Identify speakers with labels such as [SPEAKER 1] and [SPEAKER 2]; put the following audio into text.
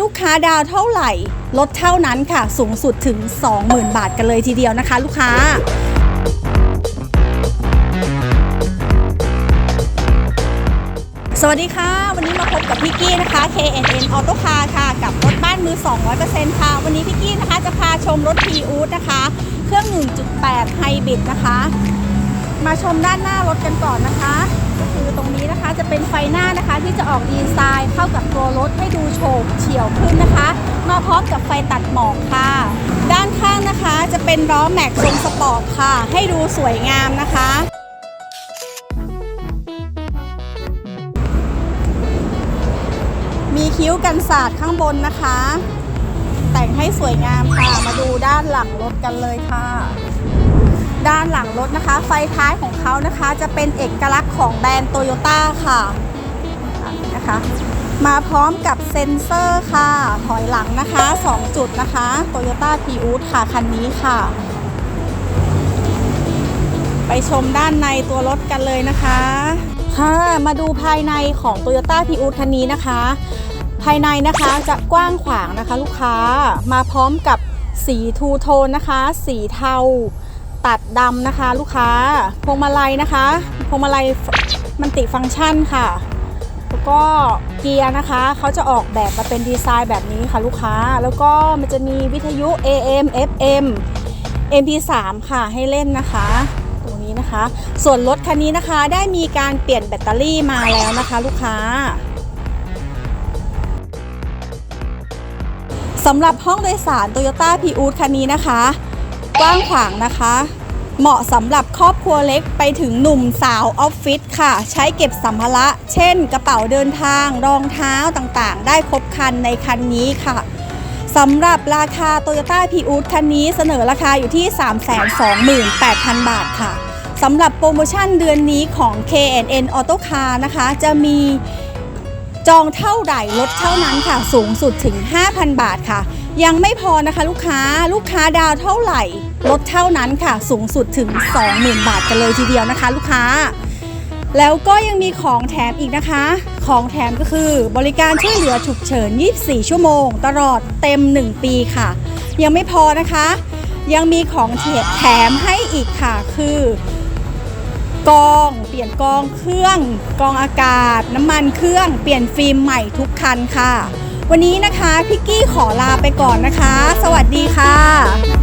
[SPEAKER 1] ลูกค้าดาวเท่าไหร่ ลดเท่านั้นค่ะ สูงสุดถึง 20,000 บาทกันเลยทีเดียวนะคะ ลูกค้าสวัสดีค่ะ วันนี้มาพบกับพี่กี้นะคะ KNN Auto Car ค่ะ กับรถบ้านมือ 200%ค่ะ วันนี้พี่กี้นะคะจะพาชมรถ p ีอูดนะคะ เครื่อง 1.8 ไฮบริดนะคะ มาชมด้านหน้ารถกันก่อนนะคะ ก็คือตรงนี้นะคะจะเป็นไฟหน้านะคะที่จะออกดีไซน์เข้ากับตัวรถให้ดูโฉบเฉี่ยวขึ้นนะคะ มาพร้อมกับไฟตัดหมอกค่ะ ด้านข้างนะคะจะเป็นล้อแม็กทรงสปอร์ตค่ะ ให้ดูสวยงามนะคะมีคิ้วกันศาสตร์ข้างบนนะคะ แต่งให้สวยงามค่ะ มาดูด้านหลังรถกันเลยค่ะ ด้านหลังรถนะคะ ไฟท้ายของเขานะคะ จะเป็นเอกลักษณ์ของแบรนด์โตโยต้าค่ะนะคะ มาพร้อมกับเซ็นเซอร์ค่ะ ถอยหลังนะคะ 2 จุดนะคะโตโยต้าพีอูดค่ะ คันนี้ค่ะ ไปชมด้านในตัวรถกันเลยนะคะ ค่ะมาดูภายในของ Toyota p ีอูดคันนี้นะคะ ภายในนะคะจะกว้างขวางนะคะ ลูกค้ามาพร้อมกับสีทูโทนนะคะ สีเทา ตัดดำนะคะ ลูกค้า พวงมาลัยนะคะ พวงมาลัยมันติฟังก์ชันค่ะ แล้วก็เกียร์นะคะ เขาจะออกแบบมาเป็นดีไซน์แบบนี้ค่ะลูกค้า แล้วก็มันจะมีวิทยุ AM FM MP3 ค่ะให้เล่นนะคะตรงนี้นะคะ ส่วนรถคันนี้นะคะได้มีการเปลี่ยนแบตเตอรี่มาแล้วนะคะ ลูกค้าสำหรับห้องโดยสาร Toyota p ีอูดคันนี้นะคะ กว้างขวางนะคะ เหมาะสำหรับครอบครัวเล็กไปถึงหนุ่มสาวออฟฟิศค่ะ ใช้เก็บสัมภาระ เช่น กระเป๋าเดินทาง รองเท้าต่างๆ ได้ครบคันในคันนี้ค่ะสำหรับราคา Toyota p ีอูดคันนี้เสนอราคาอยู่ที่ 328,000 บาทค่ะสำหรับโปรโมชั่นเดือนนี้ของ KNN Auto Car นะคะ จะมีจองเท่าไหร่ลดเท่านั้นค่ะ สูงสุดถึง 5,000 บาทค่ะ ยังไม่พอนะคะลูกค้าลูกค้าดาวเท่าไหร่ลดเท่านั้นค่ะ สูงสุดถึง 20,000 บาทกันเลยทีเดียวนะคะ ลูกค้า แล้วก็ยังมีของแถมอีกนะคะ ของแถมก็คือบริการช่วยเหลือฉุกเฉิน 24 ชั่วโมง ตลอดเต็ม 1 ปีค่ะ ยังไม่พอนะคะ ยังมีของแถมให้อีกค่ะคือกองเปลี่ยนกองเครื่อง กองอากาศ น้ำมันเครื่อง เปลี่ยนฟิล์มใหม่ทุกคันค่ะ วันนี้นะคะพิกกี้ขอลาไปก่อนนะคะ สวัสดีค่ะ